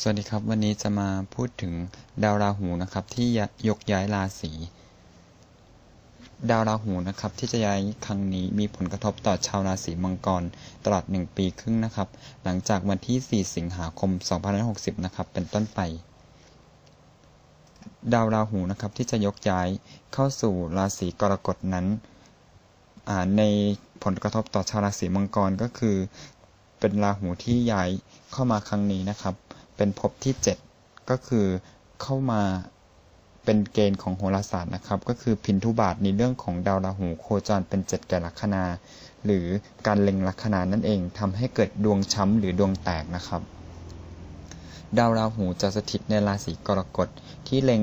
สวัสดีครับ วันนี้จะมาพูดถึงดาวราหูนะครับ ที่ยกย้ายราศีดาวราหูนะครับ ที่จะย้ายครั้งนี้มีผลกระทบต่อชาวราศีมังกรตลอด 1 ปีครึ่งนะครับ หลังจากวันที่ 4 สิงหาคม 2560 นะครับ เป็นต้นไป ดาวราหูนะครับที่จะยกย้ายเข้าสู่ราศีกรกฎนั้นในผลกระทบต่อชาวราศีมังกรก็คือ เป็นราหูที่ย้ายเข้ามาครั้งนี้นะครับ เป็นภพที่ 7 ก็คือเข้ามาเป็นเกณฑ์ของโหราศาสตร์นะครับ ก็คือพินทุบาทในเรื่องของดาวราหูโคจรเป็นเจ็ดแก่ลัคนา หรือการเล็งลัคนานั่นเองทำให้เกิดดวงช้ำหรือดวงแตกนะครับ ดาวราหูจะสถิตในราศีกรกฎที่เล็ง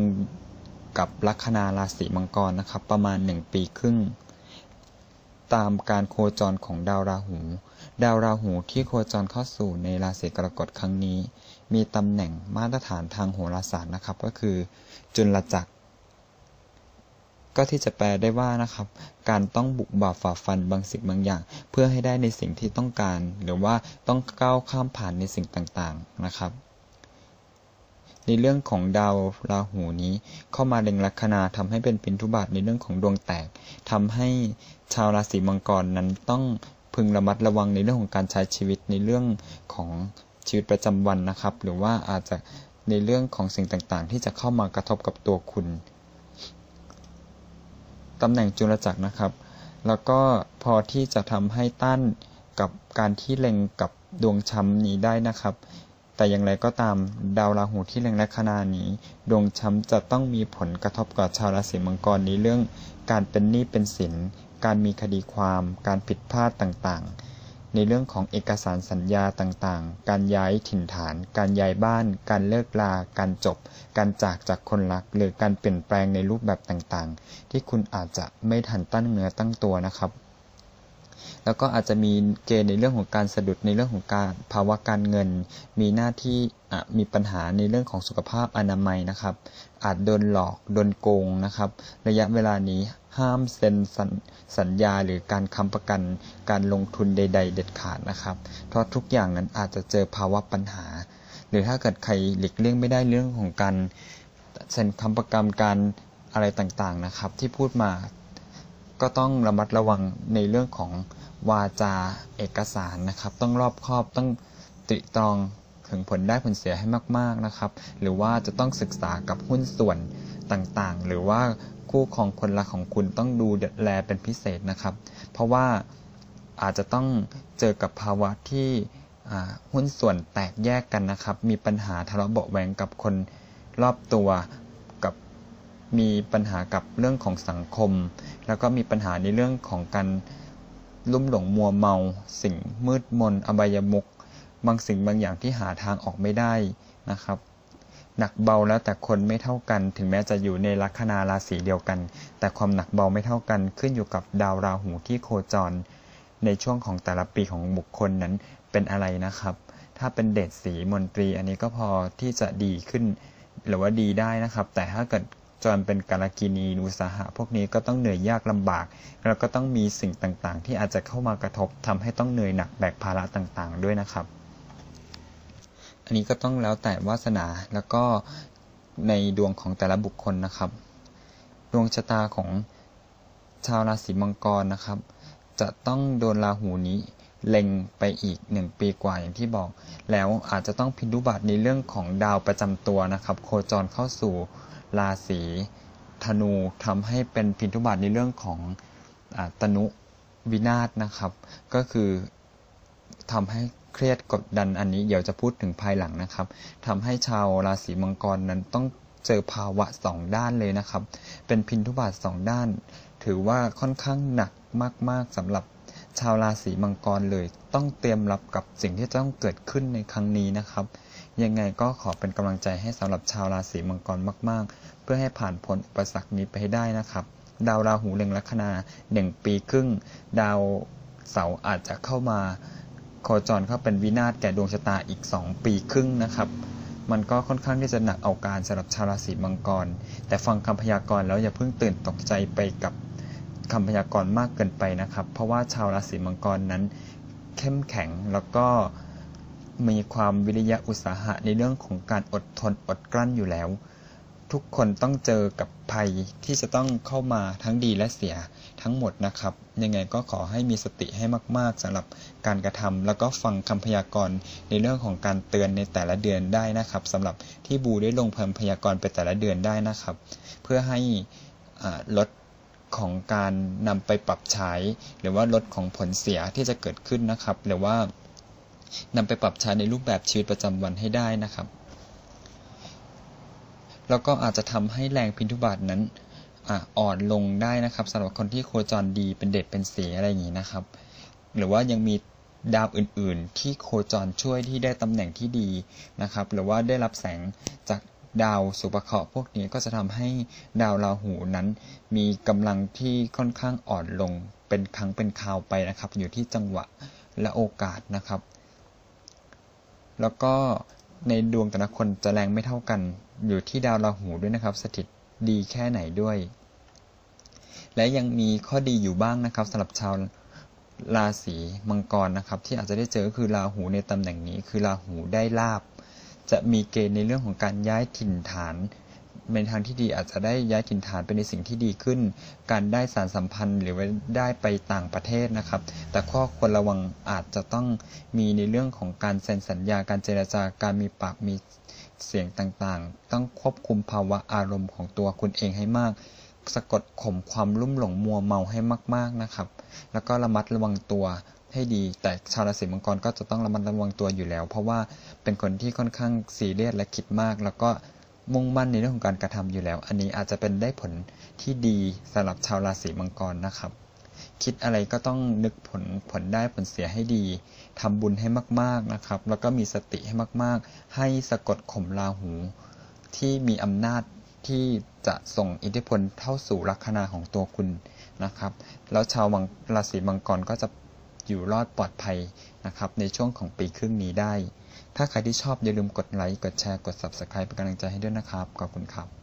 กับลัคนาราศีมังกรนะครับ ประมาณ 1 ปีครึ่ง ตามการโคจรของดาวราหู ดาวราหูที่โคจรเข้าสู่ในราศีกรกฎครั้งนี้ มีตำแหน่งมาตรฐานทางโหราศาสตร์นะครับ ก็คือจุลจักร ก็ที่จะแปลได้ว่านะครับ การต้องบุกบ่าฝ่าฟันบางสิ่งบางอย่าง เพื่อให้ได้ในสิ่งที่ต้องการ หรือว่าต้องก้าวข้ามผ่านในสิ่งต่างๆนะครับ ในเรื่องของดาวราหูนี้ เข้ามาเล็งลัคนาทำให้เป็นปินทุบาทในเรื่องของดวงแตกทำให้ชาวราศีมังกรนั้นต้องพึงระมัดระวังในเรื่องของการใช้ชีวิตในเรื่องของ ชีวิตประจำวันนะครับ หรือว่าอาจจะในเรื่องของสิ่งต่างๆ ที่จะเข้ามากระทบกับตัวคุณตำแหน่งจุลจักรนะครับ แล้วก็พอที่จะทำให้ต้านกับการที่เล็งกับดวงช้ำนี้ได้นะครับ แต่อย่างไรก็ตามดาวราหูที่เล็งและขณานี้ ดวงช้ำจะต้องมีผลกระทบกับชาวราศีมังกรในเรื่อง การเป็นหนี้เป็นสิน การมีคดีความ การผิดพลาดต่างๆ ในเรื่องของเอกสารสัญญาต่างๆ การย้ายถิ่นฐาน การย้ายบ้าน การเลิกลา การจบ การจากจากคนรัก หรือการเปลี่ยนแปลงในรูปแบบต่างๆ ที่คุณอาจจะไม่ทันตั้งเนื้อตั้งตัวนะครับ แล้วก็อาจจะมีเกณฑ์ในเรื่องของการสะดุดในเรื่องของการภาวะการเงิน มีหน้าที่มีปัญหาในเรื่องของสุขภาพอนามัยนะครับ อาจโดนหลอก โดนโกงนะครับ ระยะเวลานี้ ห้ามเซ็นสสัญญาหรือการค้ำประกันการลงทุนใด ๆ เด็ดขาดนะครับ เพราะทุกอย่างนั้นอาจจะเจอภาวะปัญหา หรือถ้าเกิดใครหลีกเลี่ยงไม่ได้เรื่องของการเซ็นค้ำประกันการอะไรต่างๆนะครับ ที่พูดมาก็ต้องระมัดระวังในเรื่องของวาจาเอกสารนะครับ ต้องรอบคอบต้องตริตรองถึงผลได้ผลเสียให้มาก ๆนะครับ หรือว่าจะต้องศึกษากับหุ้นส่วน ต่างๆ หรือว่าคู่ของคนรักของคุณต้องดูแลเป็นพิเศษนะครับ เพราะว่าอาจจะต้องเจอกับภาวะที่หุ้นส่วนแตกแยกกันนะครับ มีปัญหาทะเลาะเบาแหวงกับคนรอบตัวกับมีปัญหากับเรื่องของสังคม แล้วก็มีปัญหาในเรื่องของการลุ่มหลงมัวเมา สิ่งมืดมน อบายมุกบางสิ่งบางอย่างที่หาทางออกไม่ได้นะครับ หนักเบาแล้วแต่คนไม่เท่ากัน ถึงแม้จะอยู่ในลัคนาราศีเดียวกัน แต่ความหนักเบาไม่เท่ากันขึ้นอยู่กับดาวราหูที่โคจร ในช่วงของแต่ละปีของบุคคลนั้นเป็นอะไรนะครับ ถ้าเป็นเดชสีมนตรีอันนี้ก็พอที่จะดีขึ้น หรือว่าดีได้นะครับ แต่ถ้าเกิดจรเป็นกาลกินีนุสาหะ พวกนี้ก็ต้องเหนื่อยยากลำบาก แล้วก็ต้องมีสิ่งต่างๆ ที่อาจจะเข้ามากระทบทำให้ต้องเหนื่อยหนักแบกภาระต่างๆ ด้วยนะครับ อันนี้ก็ต้องแล้วแต่วาสนาแล้วก็ในดวงของแต่ละบุคคลนะครับ ดวงชะตาของชาวราศีมังกรนะครับ จะต้องโดนราหูนี้เล็งไปอีกหนึ่งปีกว่าอย่างที่บอก แล้วอาจจะต้องพินุบัติในเรื่องของดาวประจำตัวนะครับ โคจรเข้าสู่ราศีธนูทำให้เป็นพินุบัติในเรื่องของอตนุวินาศนะครับ ก็คือทำให้ เครียดกดดันอันนี้เดี๋ยวจะพูดถึงภายหลังนะครับทำให้ชาวราศีมังกรนั้นต้องเจอภาวะสองด้านเลยนะครับ เป็นพินทุบาทสองด้าน ถือว่าค่อนข้างหนักมากๆสำหรับชาวราศีมังกรเลย ต้องเตรียมรับกับสิ่งที่จะต้องเกิดขึ้นในครั้งนี้นะครับ ยังไงก็ขอเป็นกำลังใจให้สำหรับชาวราศีมังกรมาก ๆ เพื่อให้ผ่านพ้นอุปสรรคนี้ไปให้ได้นะครับ ดาวราหูเล็งลัคนาหนึ่งปีครึ่ง ดาวเสาร์อาจจะเข้ามา โคจรเข้าเป็นวินาศแก่ดวงชะตาอีก 2 ปีครึ่งนะครับ มันก็ค่อนข้างที่จะหนักเอาการสำหรับชาวราศีมังกร แต่ฟังคำพยากรณ์แล้วอย่าเพิ่งตื่นตกใจไปกับคำพยากรณ์มากเกินไปนะครับ เพราะว่าชาวราศีมังกรนั้นเข้มแข็งแล้วก็มีความวิริยะอุตสาหะในเรื่องของการอดทนอดกลั้นอยู่แล้ว ทุกคนต้องเจอกับภัยที่จะต้องเข้ามาทั้งดีและเสียทั้งหมดนะครับ ยังไงก็ขอให้มีสติให้มาก ๆสำหรับการกระทำแล้วก็ฟังคำพยากรณ์ในเรื่องของการเตือนในแต่ละเดือนได้นะครับสำหรับที่บูได้ลงคำพยากรณ์ไปแต่ละเดือนได้นะครับ เพื่อให้ลดของการนำไปปรับใช้ หรือว่าลดของผลเสียที่จะเกิดขึ้นนะครับ หรือว่านำไปปรับใช้ในรูปแบบชีวิตประจำวันให้ได้นะครับ แล้วก็อาจจะทำให้แรงพินทุบาทนั้นอ่อนลงได้นะครับสำหรับคนที่โคจรดีเป็นเด็ดเป็นเสียอะไรอย่างนี้นะครับ หรือว่ายังมีดาวอื่นๆ ที่โคจรช่วยที่ได้ตำแหน่งที่ดีนะครับ หรือว่าได้รับแสงจากดาวสุภเคราะห์พวกนี้ก็จะทำให้ดาวราหูนั้น มีกำลังที่ค่อนข้างอ่อนลงเป็นครั้งเป็นคราวไปนะครับ อยู่ที่จังหวะและโอกาสนะครับ แล้วก็ ในดวงแต่ละคนจะแรงไม่เท่ากัน อยู่ที่ดาวราหูด้วยนะครับ สถิตดีแค่ไหนด้วย และยังมีข้อดีอยู่บ้างนะครับสำหรับชาวราศีมังกรนะครับ ที่อาจจะได้เจอคือราหูในตำแหน่งนี้ คือราหูได้ลาบ จะมีเกณฑ์ในเรื่องของการย้ายถิ่นฐาน ในทางที่ดีอาจจะได้ย้ายถิ่นฐานไปในสิ่งที่ดีขึ้น การได้สารสัมพันธ์หรือว่าได้ไปต่างประเทศนะครับ แต่ข้อควรระวังอาจจะต้องมีในเรื่องของการเซ็นสัญญาการเจรจาการมีปากมีเสียงต่างๆ ต้องควบคุมภาวะอารมณ์ของตัวคุณเองให้มาก สะกดข่มความลุ่มหลงมัวเมาให้มาก ๆนะครับ แล้วก็ระมัดระวังตัวให้ดี แต่ชาวราศีมังกรก็จะต้องระมัดระวังตัวอยู่แล้ว เพราะว่าเป็นคนที่ค่อนข้างซีเรียสและคิดมาก แล้วก็ มุ่งมั่นในเรื่องของการกระทำอยู่แล้ว อันนี้อาจจะเป็นได้ผลที่ดีสำหรับชาวราศีมังกรนะครับ คิดอะไรก็ต้องนึกผลผลได้ผลเสียให้ดีทำบุญให้มาก ๆนะครับ แล้วก็มีสติให้มาก ๆ ให้สะกดข่มราหูที่มีอำนาจที่จะส่งอิทธิพลเข้าสู่ลัคนาของตัวคุณนะครับ แล้วชาวราศีมังกรก็จะอยู่รอดปลอดภัยนะครับ ในช่วงของปีครึ่งนี้ได้ ถ้าใครที่ชอบอย่าลืมกดไลค์ กดแชร์ กด Subscribe เป็นกำลังใจให้ด้วยนะครับ ขอบคุณครับ